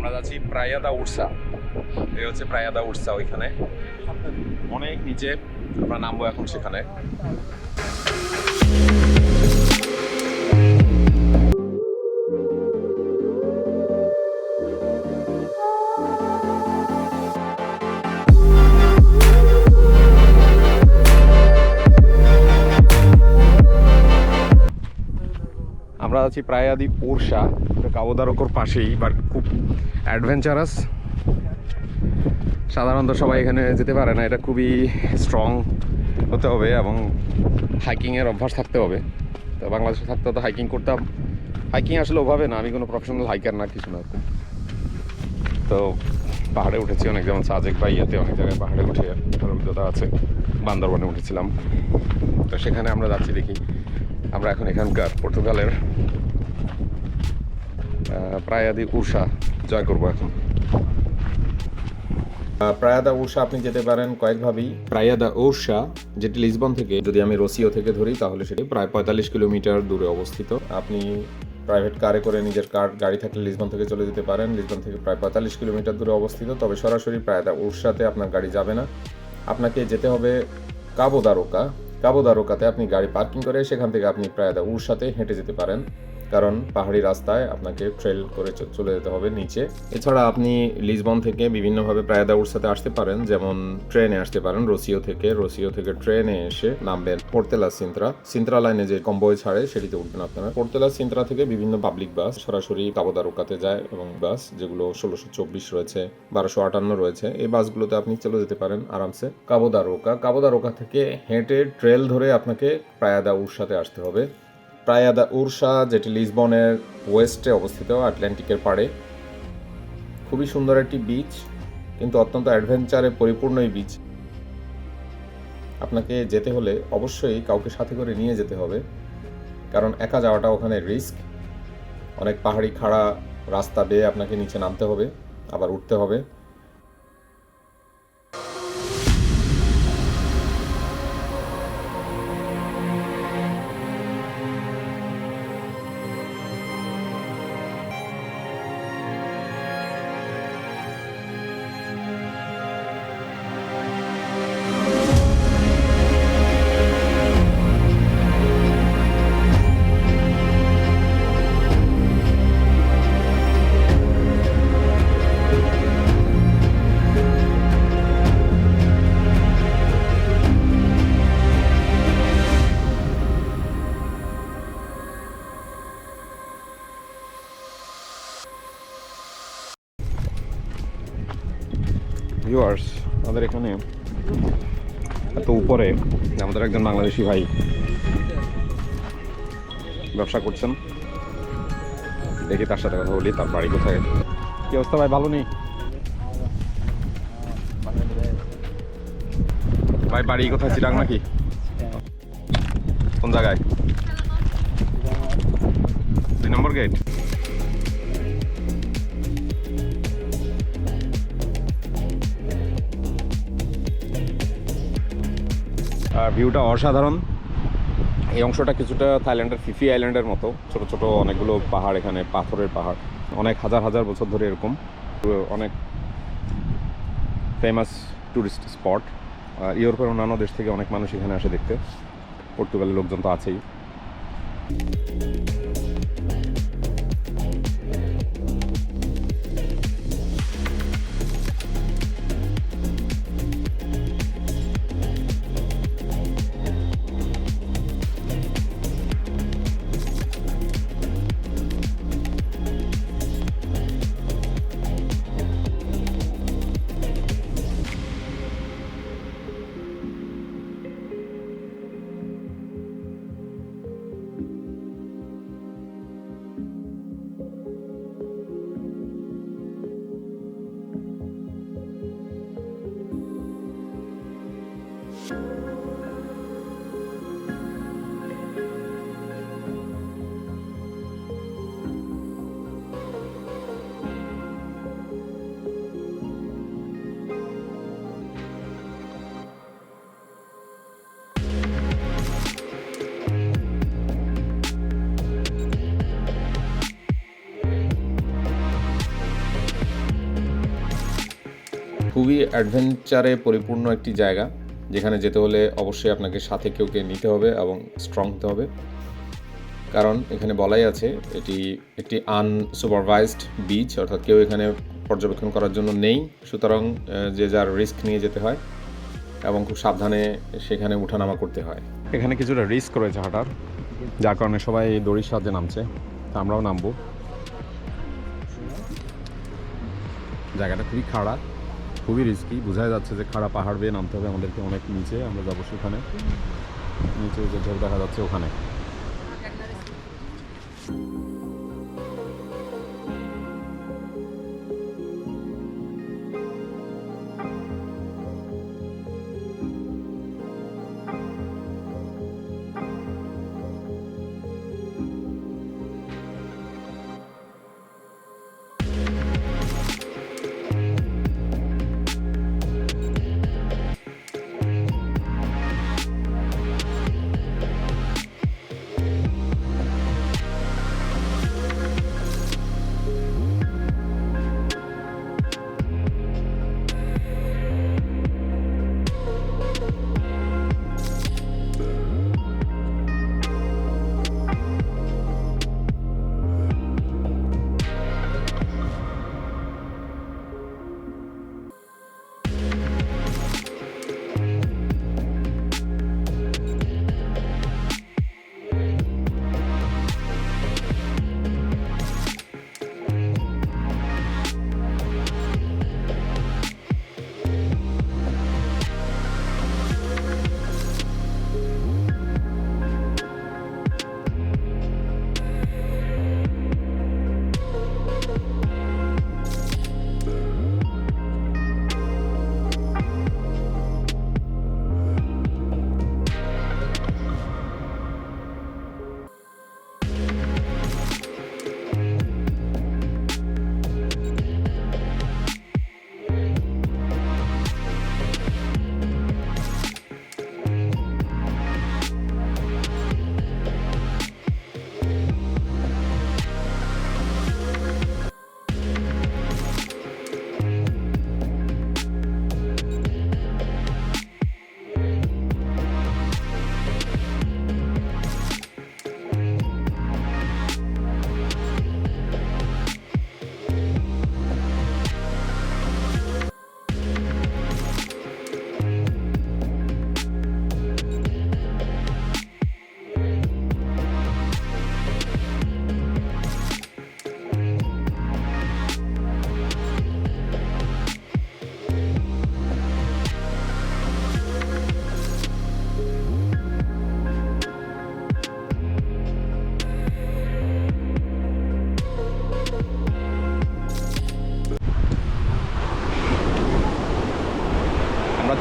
আমরা যাচ্ছি প্রায়াদা উড়সা। এই হচ্ছে প্রায়াদা উড়সা ওইখানে। অনেক নিচে আমরা নামবো এখন সেখানে। আমরা আছি প্রায়াদি উড়সা কাবোদারকর পাশেই বাট খুব অ্যাডভেঞ্চারাস সাধারণত সবাই এখানে যেতে পারে না, এটা খুবই স্ট্রং হতে হবে এবং হাইকিংয়ের অভ্যাস থাকতে হবে। তো বাংলাদেশে থাকতে তো হাইকিং করতাম। হাইকিং আসলে ওভাবে না, আমি কোনো প্রফেশনাল হাইকার না, কিছু না। তো পাহাড়ে উঠেছি অনেক, যেমন সাজেক বা ইয়েতে অনেক জায়গায় পাহাড়ে উঠে অভিজ্ঞতা আছে, বান্দরবনে উঠেছিলাম। তো সেখানে আমরা যাচ্ছি দেখি। আমরা এখন এখানকার পর্তুগালের প্রায়াদি উষা জয় করব এখন। প্রায়াদা উর্সা আপনি যেতে পারেন কয়েকভাবেই প্রায়াদা উর্সা যেটি লিসবন থেকে যদি আমি রসিও থেকে ধরি তাহলে সেটি প্রায় পঁয়তাল্লিশ কিলোমিটার দূরে অবস্থিত। আপনি প্রাইভেট কারে করে নিজের কার গাড়ি থাকলে লিসবন থেকে চলে যেতে পারেন। লিসবন থেকে প্রায় পঁয়তাল্লিশ কিলোমিটার দূরে অবস্থিত তবে সরাসরি প্রায়াদা উর্সাতে আপনার গাড়ি যাবে না। আপনাকে যেতে হবে কাবোদারোকা কাবোদারোকাতে আপনি গাড়ি পার্কিং করে সেখান থেকে আপনি প্রায় উর সাথে হেঁটে যেতে পারেন। কারণ পাহাড়ি রাস্তায় আপনাকে ট্রেল করে চলে যেতে হবে নিচে। এছাড়া আপনি লিসবন থেকে বিভিন্নভাবে প্রায়দা সাথে আসতে পারেন, যেমন ট্রেনে আসতে পারেন রসিও থেকে। রসিও থেকে ট্রেনে এসে নামবেন পোর্তেলা সিন্ত্রা সিন্ত্রা লাইনে যে কম্বয় ছাড়ে, সেটিতে উঠবেন আপনারা। পোর্তেলা সিন্ত্রা থেকে বিভিন্ন পাবলিক বাস সরাসরি কাবোদারোকাতে যায় এবং বাস যেগুলো ষোলোশো চব্বিশ রয়েছে, বারোশো আটান্ন রয়েছে, এই বাসগুলোতে আপনি চলে যেতে পারেন আরামসে কাবোদারোকা কাবোদারোকা থেকে হেঁটে ট্রেল ধরে আপনাকে প্রায়াদা উড়সাতে আসতে হবে। প্রায়াদা উর্সা যেটি লিসবনের ওয়েস্টে অবস্থিত, আটলান্টিকের পাড়ে। খুবই সুন্দর একটি বিচ কিন্তু অত্যন্ত অ্যাডভেঞ্চারে পরিপূর্ণ এই বিচ আপনাকে যেতে হলে অবশ্যই কাউকে সাথে করে নিয়ে যেতে হবে, কারণ একা যাওয়াটা ওখানে রিস্ক অনেক পাহাড়ি খাড়া রাস্তা বেয়ে আপনাকে নিচে নামতে হবে, আবার উঠতে হবে। এখানে এত উপরে আমাদের একজন বাংলাদেশি ভাই ব্যবসা করছেন। দেখি তার সাথে কথা বলি, তার বাড়ি কোথায়? কি অবস্থা ভাই, ভালো নেই? ভাই, বাড়ি কোথায় চিরাং নাকি? কোন জায়গায়? দুই নম্বর গেট? ভিউটা অসাধারণ। এই অংশটা কিছুটা থাইল্যান্ডের ফিফি আইল্যান্ডের মতো। ছোট ছোট অনেকগুলো পাহাড় এখানে, পাথরের পাহাড়। অনেক হাজার হাজার বছর ধরে এরকম। অনেক ফেমাস ট্যুরিস্ট স্পট আর ইউরোপের অন্যান্য দেশ থেকে অনেক মানুষ এখানে আসে দেখতে। পর্তুগালের লোকজন তো আছেই। খুবই অ্যাডভেঞ্চারে পরিপূর্ণ একটি জায়গা, যেখানে যেতে হলে অবশ্যই আপনাকে সাথে কেউকে নিতে হবে এবং স্ট্রং হতে হবে। কারণ এখানে বলাই আছে, এটি একটি আনসুপারভাইজড বিচ অর্থাৎ কেউ এখানে পর্যবেক্ষণ করার জন্য নেই। সুতরাং যে যার রিস্ক নিয়ে যেতে হয় এবং খুব সাবধানে সেখানে উঠানামা করতে হয়। এখানে কিছুটা রিস্ক রয়েছে হাঁটার যার কারণে সবাই দড়ির সাহায্যে নামছে। আমরাও নামবো। জায়গাটা খুবই খাড়া। খুবই রিস্কি বোঝা যাচ্ছে যে খাড়া পাহাড় বেয়ে নামতে হবে আমাদেরকে অনেক নিচে, আমরা যাব সেখানে। নিচে যে ঢেউ দেখা যাচ্ছে ওখানে।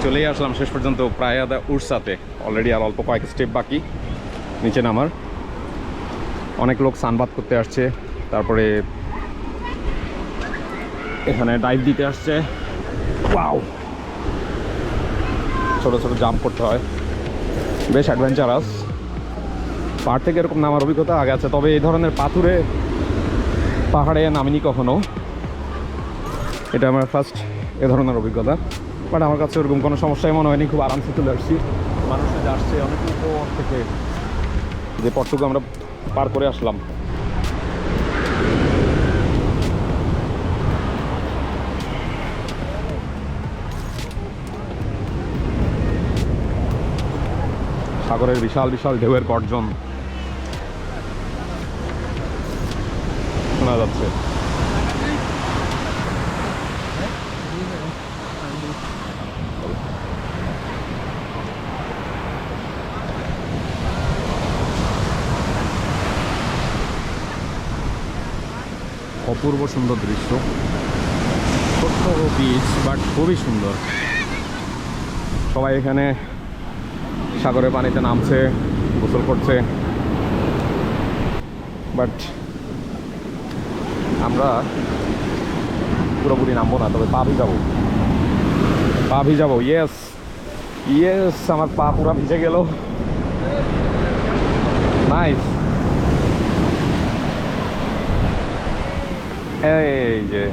চলেই আসলাম, শেষ পর্যন্ত প্রায় আদা উড়সাতে। অলরেডি আর অল্প কয়েক স্টেপ বাকি, নিচে নামার। অনেক লোক সানবাদ করতে আসছে, তারপরে এখানে ডাইভ দিতে আসছে। ওয়াও ছোট ছোট জাম্প করতে হয়। বেশ অ্যাডভেঞ্চারাস পাহাড় থেকে এরকম নামার অভিজ্ঞতা আগে আছে, তবে এই ধরনের পাথুরে পাহাড়ে নামিনি কখনো। এটা আমার ফার্স্ট এ ধরনের অভিজ্ঞতা। বাট আমার কাছে ওরকম কোনো সমস্যাই মনে হয়নি, খুব আরামসে চলে আসছি। মানুষ আসছে অনেক উপর থেকে। যে পথটুকু আমরা পার করে আসলাম। সাগরের বিশাল বিশাল ঢেউয়ের গর্জন। শোনা যাচ্ছে। অপূর্ব সুন্দর দৃশ্য। ছোট্ট বিচ বাট খুবই সুন্দর। সবাই এখানে সাগরের পানিতে নামছে, গোসল করছে। বাট আমরা পুরোপুরি নামবো না, তবে পা ভিজাবো। পা ভিজাবো ইয়েস ইয়েস আমার পা পুরা ভিজে গেল। নাইস এই যে